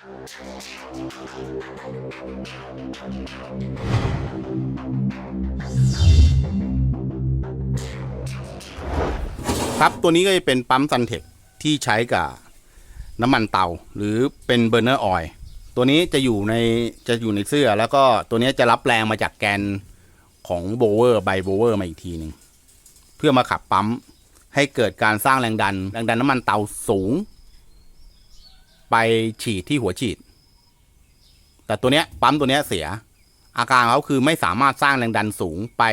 ครับตัวนี้ก็จะเป็นปั๊มซันเทคที่ใช้กับน้ำมันเตา หรือเป็นเบอร์เนอร์ออยตัวนี้จะอยู่ในจะอยู่ในเสื้อ แล้วก็ตัวนี้จะรับแรงมาจากแกนของโบเวอร์ไบโบเวอร์มาอีกทีหนึ่งเพื่อมาขับปั๊มให้เกิดการสร้างแรงดัน แรงดันน้ำมันเตาสูง ไปฉีดที่หัวฉีด แต่ตัวเนี้ยปั๊มตัวเนี้ยเสีย อาการเขาคือไม่สามารถสร้างแรงดันสูงไป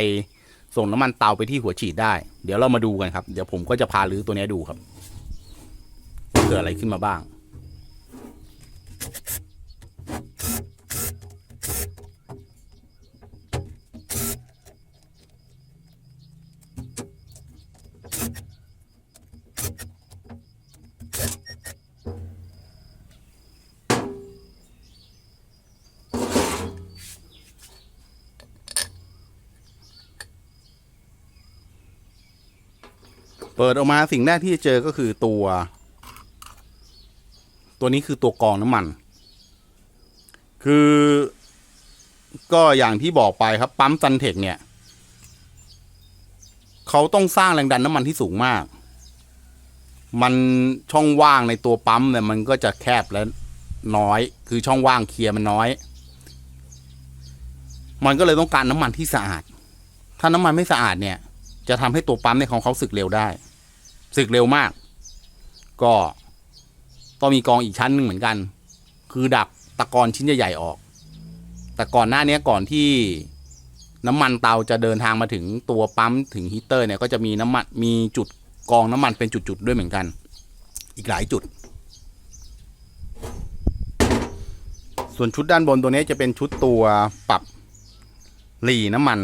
ส่งน้ำมันเตาไปที่หัวฉีดได้ เดี๋ยวเรามาดูกันครับ เดี๋ยวผมก็จะพาลื้อตัวเนี้ยดูครับ เกิดอะไรขึ้นมาบ้าง เปิดออกมาสิ่งแรกที่จะเจอก็คือตัว ตัวนี้คือตัวกรองน้ำมัน คือ ก็อย่างที่บอกไปครับ ปั๊มซันเทคเนี่ยเขาต้องสร้างแรงดันน้ำมันที่สูงมาก มันช่องว่างในตัวปั๊มเนี่ยมันก็จะแคบและน้อย คือช่องว่างเคลียร์มันน้อย มันก็เลยต้องการน้ำมันที่สะอาด ถ้าน้ำมันไม่สะอาดเนี่ย จะทำให้ตัวปั๊มเนี่ยของเขาสึกเร็วได้ สึกเร็วมาก ก็ต้องมีกองอีกชั้นหนึ่งเหมือนกัน คือดักตะกอนชิ้นใหญ่ๆออก แต่ก่อนหน้านี้ก่อนที่น้ำมันเตาจะเดินทางมาถึงตัวปั๊มถึงฮีเตอร์เนี่ยก็จะมีน้ำมันมีจุดกองน้ำมันเป็นจุดๆด้วยเหมือนกัน อีกหลายจุด ส่วนชุดด้านบนตัวนี้จะเป็นชุดตัวปรับหลีน้ำมัน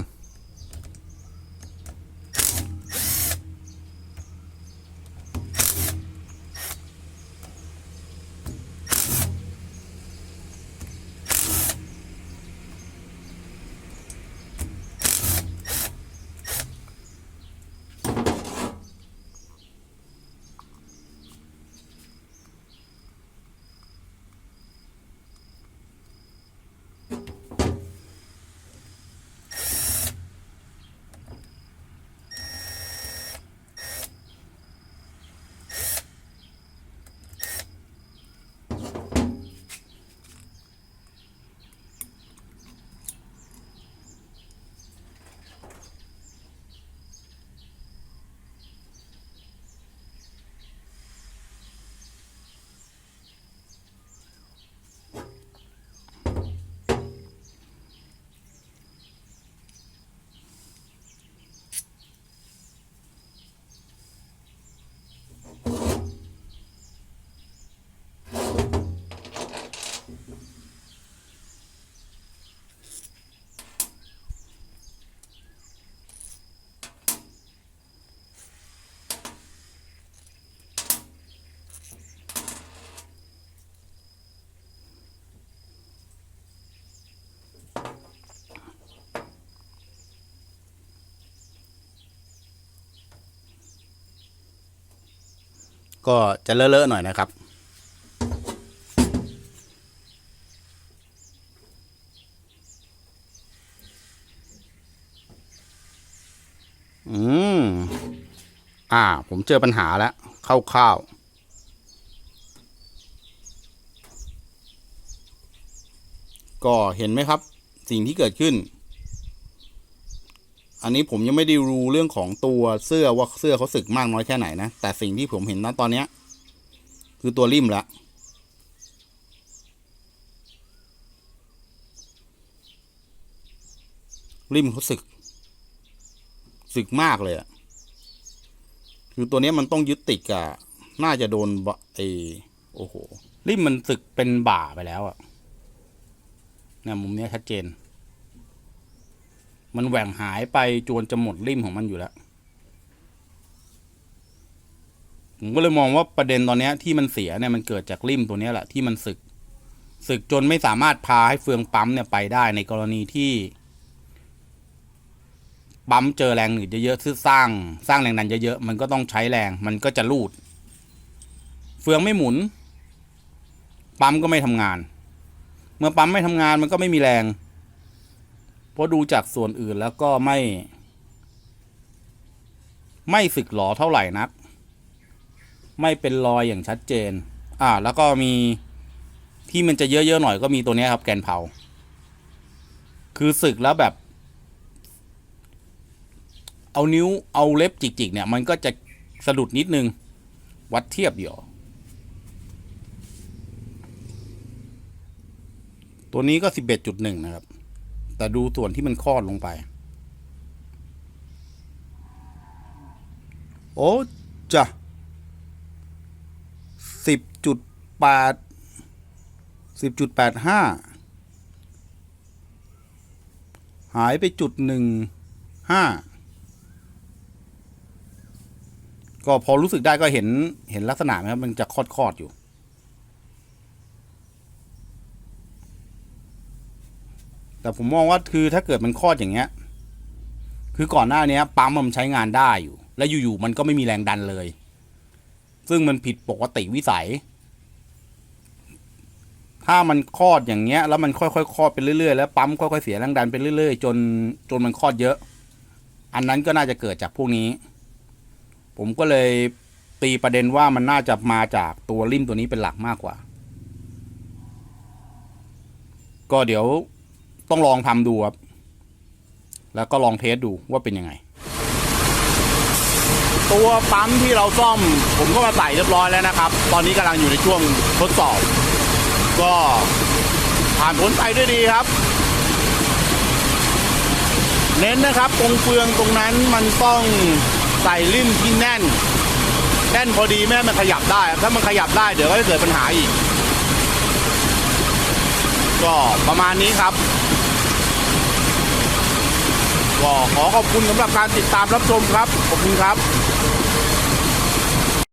ก็จะเลอะๆหน่อยนะครับ อืม อ่า ผมเจอปัญหาแล้วคร่าวๆก็เห็นไหมครับ สิ่งที่เกิดขึ้น อันนี้ผมยังไม่ได้รู้เรื่องของตัวเสื้อว่าเสื้อเขาสึกมากน้อยแค่ไหนนะ แต่สิ่งที่ผมเห็นณตอนเนี้ย คือตัวริมละริมเขาสึก สึกมากเลยอะคือตัวนี้มันต้องยึดติดกับน่าจะโดนไอโอ้โหริมมันสึกเป็นบ่าไปแล้วอะเนี่ยมุมเนี้ยชัดเจน มันแหว่งหายไปจวนจะหมดริมของมันอยู่แล้วผมก็เลยมองว่าประเด็นตอนนี้ที่มันเสียเนี่ยมันเกิดจากริมตัวนี้แหละที่มันสึก สึกจนไม่สามารถพาให้เฟืองปั๊มเนี่ยไปได้ในกรณีที่ปั๊มเจอแรงหนืดเยอะๆซึ่งสร้างสร้างแรงดันเยอะๆมันก็ต้องใช้แรงมันก็จะลูด เฟืองไม่หมุนปปั๊มก็ไม่ทำงาน เมื่อปั๊มไม่ทำงานมันก็ไม่มีแรง เพราะดูจากส่วนอื่นแล้วก็ไม่ ไม่สึกหรอเท่าไหร่นัก ไม่เป็นรอยอย่างชัดเจน อ่า แล้วก็มีที่มันจะเยอะๆหน่อยก็มีตัวนี้ครับแกนเผา คือสึกแล้วแบบ เอานิ้วเอาเล็บจิกๆเนี่ย มันก็จะสะดุดนิดนึง วัดเทียบอยู่ตัวนี้ก็สิบเอ็ดจุดหนึ่งนะครับ แต่ดูส่วนที่มันคลอดลงไป โอ้จ้ะสิบจุดแปดสิบจุดแปดห้าหายไปจุดหนึ่งห้าก็พอรู้สึกได้ก็เห็นเห็นลักษณะไหมครับ มันจะคลอดคลอดอยู่ แต่ผมมองว่าคือถ้าเกิดมันคลอดอย่างเงี้ย คือก่อนหน้านี้ปั๊มมันใช้งานได้อยู่ แล้วอยู่ๆมันก็ไม่มีแรงดันเลย ซึ่งมันผิดปกติวิสัย ถ้ามันคลอดอย่างเงี้ย แล้วมันค่อยๆคลอดไปเรื่อยๆแล้วปั๊มค่อยๆเสียแรงดันไปเรื่อยๆจนจนมันคลอดเยอะ อันนั้นก็น่าจะเกิดจากพวกนี้ ผมก็เลยตีประเด็นว่ามันน่าจะมาจากตัวริมตัวนี้เป็นหลักมากกว่า ก็เดี๋ยว ต้องลองทำดูครับ แล้วก็ลองเทสดูว่าเป็นยังไง ตัวปั๊มที่เราซ่อม ผมก็มาใส่เรียบร้อยแล้วนะครับ ตอนนี้กำลังอยู่ในช่วงทดสอบ ก็ผ่านผลไปด้วยดีครับ เน้นนะครับ ตรงเฟืองตรงนั้นมันต้องใส่ลิ่มที่แน่น แน่นพอดีแม่มันขยับได้ ถ้ามันขยับได้เดี๋ยวก็จะเกิดปัญหาอีก ก็ประมาณนี้ครับ ก็ขอขอบคุณสำหรับการติดตามรับชมครับขอบคุณครับ